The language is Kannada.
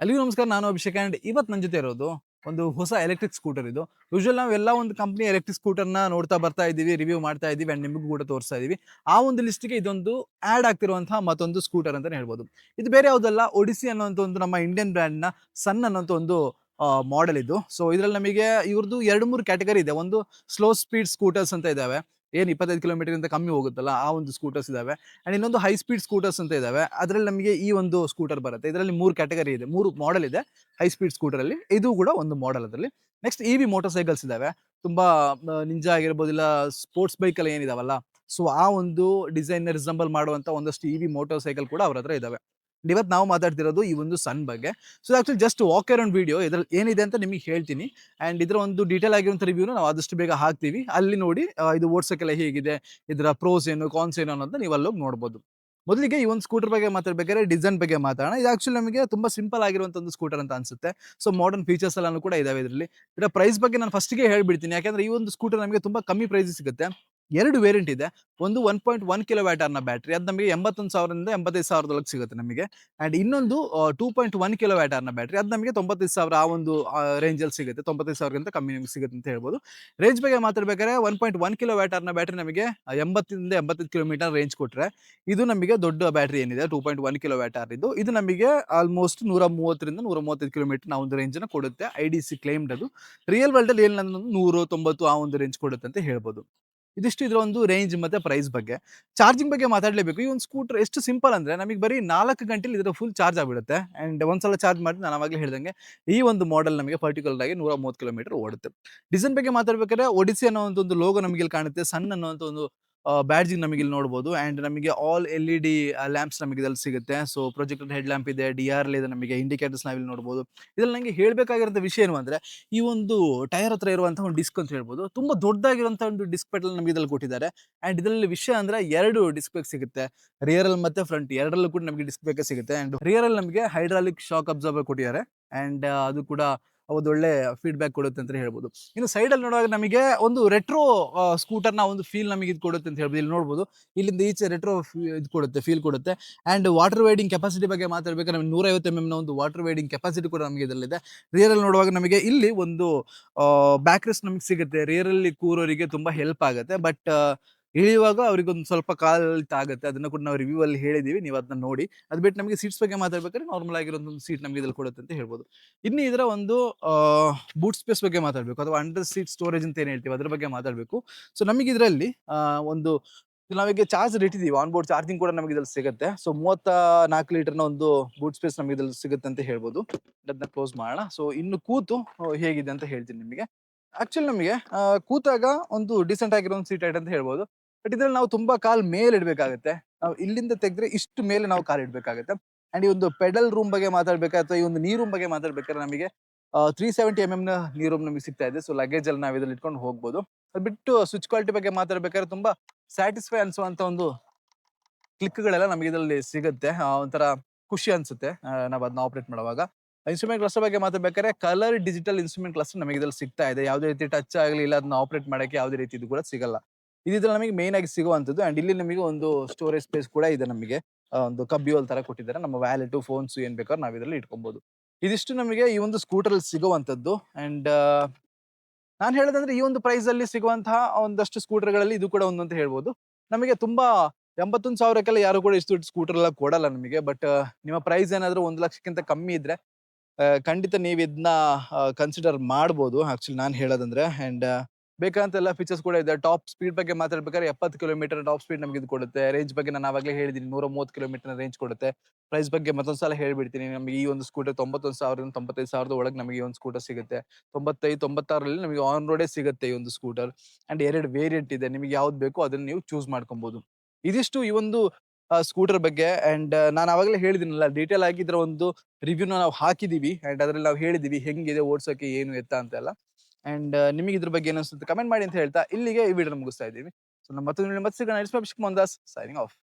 ಅಲ್ಲಿಗೂ ನಮಸ್ಕಾರ, ನಾನು ಅಭಿಷೇಕ್ ಆ್ಯಂಡ್ ಇವತ್ತು ನನ್ನ ಜೊತೆ ಇರೋದು ಒಂದು ಹೊಸ ಎಲೆಕ್ಟ್ರಿಕ್ ಸ್ಕೂಟರ್ ಇದು. ಯೂಶುವಲ್ ನಾವು ಎಲ್ಲ ಒಂದು ಕಂಪ್ನಿ ಎಲೆಕ್ಟ್ರಿಕ್ ಸ್ಕೂಟರ್ನ ನೋಡ್ತಾ ಬರ್ತಾ ಇದ್ದೀವಿ ರಿವ್ಯೂ ಮಾಡ್ತಾ ಇದ್ದೀವಿ ಆ್ಯಂಡ್ ನಿಮಗೂ ಕೂಡ ತೋರಿಸ್ತಾ ಇದ್ದೀವಿ. ಆ ಒಂದು ಲಿಸ್ಟ್ಗೆ ಇದೊಂದು ಆ್ಯಡ್ ಆಗ್ತಿರುವಂತಹ ಮತ್ತೊಂದು ಸ್ಕೂಟರ್ ಅಂತಲೇ ಹೇಳ್ಬೋದು. ಇದು ಬೇರೆ ಯಾವುದಲ್ಲ ಒಡಿಸಿ ಅನ್ನೋಂಥ ಒಂದು ನಮ್ಮ ಇಂಡಿಯನ್ ಬ್ರ್ಯಾಂಡ್ನ ಸನ್ ಅನ್ನೋಂಥ ಒಂದು ಮಾಡೆಲ್ ಇದು. ಸೊ ಇದರಲ್ಲಿ ನಮಗೆ ಇವ್ರದ್ದು ಎರಡು ಮೂರು ಕ್ಯಾಟಗರಿ ಇದೆ. ಒಂದು ಸ್ಲೋ ಸ್ಪೀಡ್ ಸ್ಕೂಟರ್ಸ್ ಅಂತ ಇದಾವೆ. ಏನು ಇಪ್ಪತ್ತೈದು ಕಿಲೋಮೀಟರ್ ಇಂದ ಕಮ್ಮಿ ಹೋಗುತ್ತಲ್ಲ, ಆ ಒಂದು ಸ್ಕೂಟರ್ಸ್ ಇದಾವೆ. ಅಂಡ್ ಇನ್ನೊಂದು ಹೈ ಸ್ಪೀಡ್ ಸ್ಕೂಟರ್ಸ್ ಅಂತ ಇದಾವೆ. ಅದರಲ್ಲಿ ನಮಗೆ ಈ ಒಂದು ಸ್ಕೂಟರ್ ಬರುತ್ತೆ. ಇದರಲ್ಲಿ ಮೂರು ಕ್ಯಾಟಗರಿ ಇದೆ. ಮೂರು ಮಾಡೆಲ್ ಇದೆ. ಹೈ ಸ್ಪೀಡ್ ಸ್ಕೂಟರ್ ಅಲ್ಲಿ. ಇದು ಕೂಡ ಒಂದು ಮಾಡೆಲ್ ಅದರಲ್ಲಿ. Next E V motor cycles ಇದಾವೆ. ತುಂಬಾ ನಿಂಜಾ ಆಗಿರ್ಬೋದು ಇಲ್ಲ ಸ್ಪೋರ್ಟ್ಸ್ ಬೈಕ್ ಎಲ್ಲ ಏನಿದಾವಲ್ಲ. ಸೊ ಆ ಒಂದು ಡಿಸೈನ್ ರಿಸಂಬಲ್ ಮಾಡುವಂತ ಒಂದಷ್ಟು ಇ ವಿ ಮೋಟರ್ ಸೈಕಲ್ ಕೂಡ ಅವ್ರ ಹತ್ರ ಇದಾವೆ. ಇವತ್ತು ನಾವು ಮಾತಾಡ್ತಿರೋದು ಈ ಒಂದು ಸನ್ ಬಗ್ಗೆ. So actually just walk around video ಇದರಲ್ಲಿ ಏನಿದೆ ಅಂತ ನಿಮಗೆ ಹೇಳ್ತೀನಿ. ಆ್ಯಂಡ್ ಇದರ ಒಂದು ಡೀಟೇಲ್ ಆಗಿರುವಂಥ ರಿವ್ಯೂನ ನಾವು ಆದಷ್ಟು ಬೇಗ ಹಾಕ್ತೀವಿ. ಅಲ್ಲಿ ನೋಡಿ ಇದು ಓಡ್ಸೋಕ್ಕೆಲ್ಲ ಹೇಗಿದೆ, ಇದರ ಪ್ರೋಸ್ ಏನು ಕಾನ್ಸ್ ಏನು ಅನ್ನೋದನ್ನ ನೀವು ಅಲ್ಲೋಗಿ ನೋಡ್ಬೋದು. ಮೊದಲಿಗೆ ಈ ಒಂದು ಸ್ಕೂಟರ್ ಬಗ್ಗೆ ಮಾತಾಡಬೇಕಾದ್ರೆ ಡಿಸೈನ್ ಬಗ್ಗೆ ಮಾತಾಡೋಣ. ಇದು ಆಕ್ಚುಲಿ ನಮಗೆ ತುಂಬಾ ಸಿಂಪಲ್ ಆಗಿರುವಂಥ ಒಂದು ಸ್ಕೂಟರ್ ಅಂತ ಅನ್ಸುತ್ತೆ. ಸೊ ಮಾಡರ್ನ್ ಫೀಚರ್ಸ್ ಎಲ್ಲಾನು ಕೂಡ ಇದಾವೆ ಇದರಲ್ಲಿ. ಇದರ ಪ್ರೈಸ್ ಬಗ್ಗೆ ನಾನು ಫಸ್ಟಿಗೆ ಹೇಳಿಬಿಡ್ತೀನಿ. ಯಾಕಂದ್ರೆ ಈ ಒಂದು ಸ್ಕೂಟರ್ ನಮಗೆ ತುಂಬಾ ಕಮ್ಮಿ ಪ್ರೈಸ್ ಸಿಗುತ್ತೆ. ಎರಡು ವೇರಿಯಂಟ್ ಇದೆ. ಒಂದು ಒನ್ ಪಾಯಿಂಟ್ ಒನ್ ಕಿಲೋ ವ್ಯಾಟರ್ನ ಬ್ಯಾಟ್ರಿ ಅದು ನಮಗೆ ಎಂಬತ್ತೊಂದು ಸಾವಿರದಿಂದ ಎಂಬತ್ತೈದು ಸಾವಿರದೊಳಗೆ ಸಿಗುತ್ತೆ ನಮಗೆ. ಅಂಡ್ ಇನ್ನೊಂದು ಟೂ ಪಾಯಿಂಟ್ ಒನ್ ಕಿಲೋ ವ್ಯಾಟರ್ನ ಬ್ಯಾಟ್ರಿ ಅದು ನಮಗೆ ತೊಂಬತ್ತೈದು ಸಾವಿರ ಆ ಒಂದು ರೇಂಜಲ್ಲಿ ಸಿಗುತ್ತೆ. ತೊಂಬತ್ತೈದು ಸಾವಿರಕ್ಕಿಂತ ಕಮ್ಮಿ ನಿಮಗೆ ಸಿಗುತ್ತೆ ಅಂತ ಹೇಳ್ಬೋದು. ರೇಂಜ್ ಬಗ್ಗೆ ಮಾತಾಡ್ಬೇಕಾದ್ರೆ ಒನ್ ಪಾಯಿಂಟ್ ಒನ್ ಕಿಲೋ ವ್ಯಾಟರ್ನ ಬ್ಯಾಟ್ರಿ ನಮಗೆ ಎಂಬತ್ತಿಂದ ಎಂಬತ್ತೈದು ಕಿಲೋಮೀಟರ್ ರೇಂಜ್ ಕೊಟ್ಟರೆ ಇದು ನಮಗೆ ದೊಡ್ಡ ಬ್ಯಾಟ್ರಿ ಏನಿದೆ two point one kilo watt hour ಇದು ಇದು ನಮಗೆ ಆಲ್ಮೋಸ್ಟ್ ನೂರ ಮೂವತ್ತರಿಂದ ನೂರ ಮೂವತ್ತೈದು ಕಿಲೋಮೀಟರ್ ಆ ಒಂದು ರೇಂಜನ್ನು ಕೊಡುತ್ತೆ ಐ ಡಿ ಸಿ ಕ್ಲೈಮ್ಡ್ ಅದು. ರಿಯಲ್ ವರ್ಲ್ಡಲ್ಲಿ ಏನು ನನ್ನ ನೂರು ತೊಂಬತ್ತು ಆ ಒಂದು ರೇಂಜ್ ಕೊಡುತ್ತೆ ಅಂತ ಹೇಳ್ಬೋದು. ಇದಿಷ್ಟು ಇದರ ಒಂದು ರೇಂಜ್ ಮತ್ತೆ ಪ್ರೈಸ್ ಬಗ್ಗೆ. ಚಾರ್ಜಿಂಗ್ ಬಗ್ಗೆ ಮಾತಾಡಲೇಬೇಕು. ಈ ಒಂದು ಸ್ಕೂಟರ್ ಎಷ್ಟು ಸಿಂಪಲ್ ಅಂದ್ರೆ ನಮಗೆ ಬರೀ ನಾಲ್ಕು ಗಂಟೆಲಿ ಇದರ ಫುಲ್ ಚಾರ್ಜ್ ಆಗಿಬಿಡುತ್ತೆ. ಅಂಡ್ ಒಂದ್ಸಲ ಚಾರ್ಜ್ ಮಾಡಿ ನಾನು ಆವಾಗಲೇ ಹೇಳ್ದಂಗೆ ಈ ಒಂದು ಮಾಡೆಲ್ ನಮಗೆ ಪರ್ಟಿಕ್ಯುಲರ್ ಆಗಿ ನೂರ ಮೂವತ್ತು ಕಿಲೋಮೀಟರ್ ಓಡುತ್ತೆ. ಡಿಸೈನ್ ಬಗ್ಗೆ ಮಾತಾಡ್ಬೇಕಾದ್ರೆ ಒಡಿಸಿ ಅನ್ನೋ ಒಂದು ಲೋಗೋ ನಮಗೆ ಇಲ್ಲಿ ಕಾಣುತ್ತೆ. ಸನ್ ಅನ್ನೋ ಒಂದು ಬ್ಯಾಡ್ಜಿಂಗ್ ನಮಗೆ ಇಲ್ಲಿ ನೋಡ್ಬೋದು. ಅಂಡ್ ನಮಗೆ all L E D lamps ನಮಗೆ ಇದರಲ್ಲಿ ಸಿಗುತ್ತೆ. ಸೊ ಪ್ರೊಜೆಕ್ಟರ್ ಹೆಡ್ ಲ್ಯಾಂಪ್ ಇದೆ ಡಿ ಆರ್ ಇದೆ ನಮಗೆ ಇಂಡಿಕೇಟರ್ಸ್ ನಾವಿಲ್ಲಿ ನೋಡ್ಬೋದು. ಇದ್ರಲ್ಲಿ ನನಗೆ ಹೇಳಬೇಕಾಗಿರೋ ವಿಷಯ ಏನು ಅಂದರೆ, ಈ ಒಂದು ಟೈರ್ ಹತ್ರ ಇರುವಂತಹ ಒಂದು ಡಿಸ್ಕ್ ಅಂತ ಹೇಳ್ಬೋದು. ತುಂಬಾ ದೊಡ್ಡದಾಗಿರುವಂಥ ಒಂದು ಡಿಸ್ಕ್ ಪೆಡಲ್ ನಮಗೆ ಇದ್ರಲ್ಲಿ ಕೊಟ್ಟಿದ್ದಾರೆ. ಅಂಡ್ ಇದರಲ್ಲಿ ವಿಷಯ ಅಂದ್ರೆ ಎರಡು ಡಿಸ್ಕ್ ಬೇಕ್ ಸಿಗುತ್ತೆ. ರಿಯರ್ ಅಲ್ಲಿ ಮತ್ತೆ ಫ್ರಂಟ್ ಎರಡರಲ್ಲೂ ಕೂಡ ನಮಗೆ ಡಿಸ್ಕ್ ಬೇಕೇ ಸಿಗುತ್ತೆ. ಅಂಡ್ ರಿಯರ್ ಅಲ್ಲಿ ನಮಗೆ ಹೈಡ್ರಾಲಿಕ್ ಶಾಕ್ ಅಬ್ಸರ್ವರ್ ಕೊಟ್ಟಿದ್ದಾರೆ. ಅಂಡ್ ಅದು ಕೂಡ ಒಂದು ಒಳ್ಳೆ ಫೀಡ್ಬ್ಯಾಕ್ ಕೊಡುತ್ತೆ ಅಂತ ಹೇಳ್ಬೋದು. ಇನ್ನು ಸೈಡ್ ಅಲ್ಲಿ ನೋಡುವಾಗ ನಮಗೆ ಒಂದು ರೆಟ್ರೋ ಸ್ಕೂಟರ್ನ ಒಂದು ಫೀಲ್ ನಮಗೆ ಇದು ಕೊಡುತ್ತೆ ಅಂತ ಹೇಳ್ಬೋದು. ಇಲ್ಲಿ ನೋಡ್ಬೋದು. ಇಲ್ಲಿಂದ ಈಚೆ ರೆಟ್ರೋ ಇದು ಕೊಡುತ್ತೆ ಫೀಲ್ ಕೊಡುತ್ತೆ. ಅಂಡ್ ವಾಟರ್ ವೈಡಿಂಗ್ ಕೆಪಾಸಿಟಿ ಬಗ್ಗೆ ಮಾತಾಡ್ಬೇಕಾದ್ರೆ ನಮಗೆ ನೂರೈವತ್ತು ಎಂ ಎಮ್ನ ನ ಒಂದು ವಾಟರ್ ವೈಡಿಂಗ್ ಕೆಪಾಸಿಟಿ ಕೂಡ ನಮಗೆ ಇದರಲ್ಲಿದೆ. ರಿಯರ್ ಅಲ್ಲಿ ನೋಡುವಾಗ ನಮಗೆ ಇಲ್ಲಿ ಒಂದು ಬ್ಯಾಕ್ ರೆಸ್ಟ್ ನಮಗೆ ಸಿಗುತ್ತೆ. ರಿಯರ್ ಅಲ್ಲಿ ಕೂರೋರಿಗೆ ತುಂಬಾ ಹೆಲ್ಪ್ ಆಗುತ್ತೆ. ಬಟ್ ಇಳಿಯುವಾಗ ಅವ್ರಿಗೆ ಒಂದು ಸ್ವಲ್ಪ ಕಾಲಿತ ಆಗುತ್ತೆ ಅದನ್ನ ಕೂಡ ನಾವು ರಿವ್ಯೂ ಅಲ್ಲಿ ಹೇಳಿದೀವಿ. ನೀವು ಅದನ್ನ ನೋಡಿ. ಅದು ಬಿಟ್ಟು ನಮಗೆ ಸೀಟ್ಸ್ ಬಗ್ಗೆ ಮಾತಾಡ್ಬೇಕಾದ್ರೆ ನಾರ್ಮಲ್ ಆಗಿರೋ ಒಂದು ಸೀಟ್ ನಮಗೆ ಇದ್ರಲ್ಲಿ ಕೊಡುತ್ತೆ ಅಂತ ಹೇಳ್ಬೋದು. ಇನ್ನು ಇದರ ಒಂದು ಬೂಟ್ ಸ್ಪೇಸ್ ಬಗ್ಗೆ ಮಾತಾಡಬೇಕು. ಅಥವಾ ಅಂಡರ್ ಸೀಟ್ ಸ್ಟೋರೇಜ್ ಅಂತ ಏನು ಹೇಳ್ತೀವಿ, ಅದ್ರ ಬಗ್ಗೆ ಮಾತಾಡಬೇಕು. ಸೊ ನಮಗೆ ಇದರಲ್ಲಿ ಒಂದು, ನಾವೀಗ ಚಾರ್ಜ್ ಇಟ್ಟಿದ್ದೀವಿ ಆನ್ ಬೋರ್ಡ್ ಚಾರ್ಜಿಂಗ್ ಕೂಡ ನಮಗೆ ಇದ್ರಲ್ಲಿ ಸಿಗುತ್ತೆ. ಸೊ ಮೂವತ್ತ ನಾಲ್ಕು ಲೀಟರ್ನ ಒಂದು ಬೂಟ್ ಸ್ಪೇಸ್ ನಮಗೆ ಇದ್ರಲ್ಲಿ ಸಿಗುತ್ತೆ ಅಂತ ಹೇಳ್ಬೋದು. ಅದನ್ನ ಕ್ಲೋಸ್ ಮಾಡೋಣ. ಸೊ ಇನ್ನು ಕೂತು ಹೇಗಿದೆ ಅಂತ ಹೇಳ್ತೀನಿ ನಿಮಗೆ. ಆಕ್ಚುಲಿ ನಮಗೆ ಕೂತಾಗ ಒಂದು ಡಿಸೆಂಟ್ ಆಗಿರೋ ಒಂದು ಸೀಟ್ ಐಟ್ ಅಂತ ಹೇಳ್ಬೋದು. ಬಟ್ ಇದ್ರಲ್ಲಿ ನಾವು ತುಂಬಾ ಕಾಲ್ ಮೇಲೆ ಇಡಬೇಕಾಗುತ್ತೆ. ನಾವು ಇಲ್ಲಿಂದ ತೆಗೆದ್ರೆ ಇಷ್ಟು ಮೇಲೆ ನಾವು ಕಾಲ್ ಇಡಬೇಕಾಗುತ್ತೆ. ಅಂಡ್ ಈ ಒಂದು ಪೆಡಲ್ ರೂಮ್ ಬಗ್ಗೆ ಮಾತಾಡ್ಬೇಕಾದ್ರೆ ಅಥವಾ ಈ ಒಂದು ನೀರ್ ರೂಮ್ ಬಗ್ಗೆ ಮಾತಾಡ್ಬೇಕಾದ್ರೆ ನಮಗೆ ತ್ರೀ ಸೆವೆಂಟಿ ಎಂ ಎಂ ನ ನೀರ್ ರೂಮ್ ನಮಗೆ ಸಿಗ್ತಾ ಇದೆ. ಸೊ ಲಗೇಜ್ ಅಲ್ಲಿ ನಾವು ಇದ್ರಲ್ಲಿ ಇಟ್ಕೊಂಡು ಹೋಗ್ಬೋದು. ಅದ್ ಬಿಟ್ಟು ಸ್ವಿಚ್ ಕ್ವಾಲಿಟಿ ಬಗ್ಗೆ ಮಾತಾಡ್ಬೇಕಾದ್ರೆ ತುಂಬಾ ಸ್ಯಾಟಿಸ್ಫೈ ಅನ್ಸುವಂತ ಒಂದು ಕ್ಲಿಕ್ಗಳೆಲ್ಲ ನಮಗೆ ಇದರಲ್ಲಿ ಸಿಗುತ್ತೆ. ಒಂಥರ ಖುಷಿ ಅನ್ಸುತ್ತೆ. ನಾವು ಅದನ್ನ ಆಪರೇಟ್ ಮಾಡುವಾಗ. ಇನ್ಸ್ಟ್ರೂಮೆಂಟ್ ಕ್ಲಸ್ಟರ್ ಬಗ್ಗೆ ಮಾತಾಡ್ಬೇಕಾದ್ರೆ ಕಲರ್ ಡಿಜಿಟಲ್ ಇನ್ಸ್ಟ್ರೂಮೆಂಟ್ ಕ್ಲಸ್ಟರ್ ನಮಗೆ ಇದ್ರಲ್ಲಿ ಸಿಗ್ತಾ ಇದೆ. ಯಾವುದೇ ರೀತಿ ಟಚ್ ಆಗಲಿ ಇಲ್ಲ ಅದನ್ನ ಆಪರೇಟ್ ಮಾಡಕ್ಕೆ ಯಾವುದೇ ರೀತಿ ಇದು ಕೂಡ ಸಿಗಲ್ಲ. ಇದಿದ್ರೆ ನಮಗೆ ಮೇನ್ ಆಗಿ ಸಿಗುವಂತದ್ದು ಅಂಡ್ ಇಲ್ಲಿ ನಮಗೆ ಒಂದು ಸ್ಟೋರೇಜ್ ಸ್ಪೇಸ್ ಕೂಡ ಇದೆ ನಮಗೆ. ಒಂದು ಕಬ್ಬಿಯೋಲ್ ತರ ಕೊಟ್ಟಿದ್ದಾರೆ. ನಮ್ಮ ವ್ಯಾಲೆಟ್ ಫೋನ್ಸ್ ಏನ್ ಬೇಕಾದ್ರೂ ನಾವು ಇದರಲ್ಲಿ ಇಟ್ಕೊಬಹುದು ಇದಿಷ್ಟು ನಮಗೆ ಈ ಒಂದು ಸ್ಕೂಟರ್ ಅಲ್ಲಿ ಸಿಗುವಂತದ್ದು ಅಂಡ್ ನಾನು ಹೇಳೋದಂದ್ರೆ ಈ ಒಂದು ಪ್ರೈಸ್ ಅಲ್ಲಿ ಸಿಗುವಂತಹ ಒಂದಷ್ಟು ಸ್ಕೂಟರ್ಗಳಲ್ಲಿ ಇದು ಕೂಡ ಒಂದು ಅಂತ ಹೇಳ್ಬೋದು. ನಮಗೆ ತುಂಬಾ ಎಂಬತ್ತೊಂದು ಸಾವಿರಕ್ಕೆಲ್ಲ ಯಾರು ಕೂಡ ಇಷ್ಟು ಸ್ಕೂಟರ್ ಎಲ್ಲ ಕೊಡಲ್ಲ ನಮಗೆ ಬಟ್ ನಿಮ್ಮ ಪ್ರೈಸ್ ಏನಾದ್ರು ಒಂದು ಲಕ್ಷಕ್ಕಿಂತ ಕಮ್ಮಿ ಇದ್ರೆ ಖಂಡಿತ ನೀವು ಇದನ್ನ ಕನ್ಸಿಡರ್ ಮಾಡ್ಬೋದು. ಆಕ್ಚುಲಿ ನಾನು ಹೇಳೋದಂದ್ರೆ ಅಂಡ್ ಬೇಕಂತ ಎಲ್ಲ ಫೀಚರ್ಸ್ ಕೂಡ ಇದೆ. ಟಾಪ್ ಸ್ಪೀಡ್ ಬಗ್ಗೆ ಮಾತಾಡ್ಬೇಕಾದ್ರೆ ಎಪ್ಪತ್ತು ಕಿಲೋಮೀಟರ್ ಟಾಪ್ ಸ್ಪೀಡ್ ನಮಗೆ ಇದು ಕೊಡುತ್ತೆ. ರೇಂಜ್ ಬಗ್ಗೆ ನಾನು ಆವಾಗಲೇ ಹೇಳಿದ್ದೀನಿ ನೂರ ಮೂವತ್ತು ಕಿಲೋಮೀಟರ್ ರೇಂಜ್ ಕೊಡುತ್ತೆ. ಪ್ರೈಸ್ ಬಗ್ಗೆ ಮತ್ತೊಂದು ಸಲ ಹೇಳ್ಬಿಡ್ತೀನಿ. ನಮಗೆ ಈ ಒಂದು ಸ್ಕೂಟರ್ ತೊಂಬತ್ತೊಂದು ಸಾವಿರದಿಂದ ತೊಂಬತ್ತೈದು ಸಾವಿರದ ಒಳಗೆ ನಮಗೆ ಈ ಒಂದು ಸ್ಕೂಟರ್ ಸಿಗುತ್ತೆ. ತೊಂಬತ್ತೈದು ತೊಂಬತ್ತಾರಲ್ಲಿ ನಮಗೆ ಆನ್ ರೋಡೇ ಸಿಗುತ್ತೆ ಈ ಒಂದು ಸ್ಕೂಟರ್ ಅಂಡ್ ಎರಡು ವೇರಿಯಂಟ್ ಇದೆ. ನಿಮಗೆ ಯಾವ್ದು ಬೇಕೋ ಅದನ್ನ ನೀವು ಚೂಸ್ ಮಾಡ್ಕೊಬಹುದು ಇದಿಷ್ಟು ಈ ಒಂದು ಸ್ಕೂಟರ್ ಬಗ್ಗೆ. ಅಂಡ್ ನಾನು ಆವಾಗಲೇ ಹೇಳಿದಿನಲ್ಲ ಡೀಟೇಲ್ ಆಗಿದ್ರೆ ಒಂದು ರಿವ್ಯೂನ ನಾವು ಹಾಕಿದೀವಿ. ಅಂಡ್ ಅದರಲ್ಲಿ ನಾವು ಹೇಳಿದೀವಿ, ಹೆಂಗಿದೆ, ಓಡಿಸೋಕೆ ಏನು ಎತ್ತ ಅಂತೆಲ್ಲ. ಅಂಡ್ ನಿಮಗೆ ಇದ್ರ ಬಗ್ಗೆ ಏನನ್ಸುತ್ತೆ ಕಮೆಂಟ್ ಮಾಡಿ ಅಂತ ಹೇಳ್ತಾ ಇಲ್ಲಿಗೆ ಈ ವಿಡಿಯೋ ಮುಗಿಸ್ತಾ ಇದ್ದೀವಿ ಸೊ ನಮ್ಮ ಮತ್ತೊಂದು ಮತ್ತೆ ಸಿಗೋಣ ಅಭಿಷೇಕ್ ಮಂದಾಸ್ ಸೈನಿಂಗ್ ಆಫ್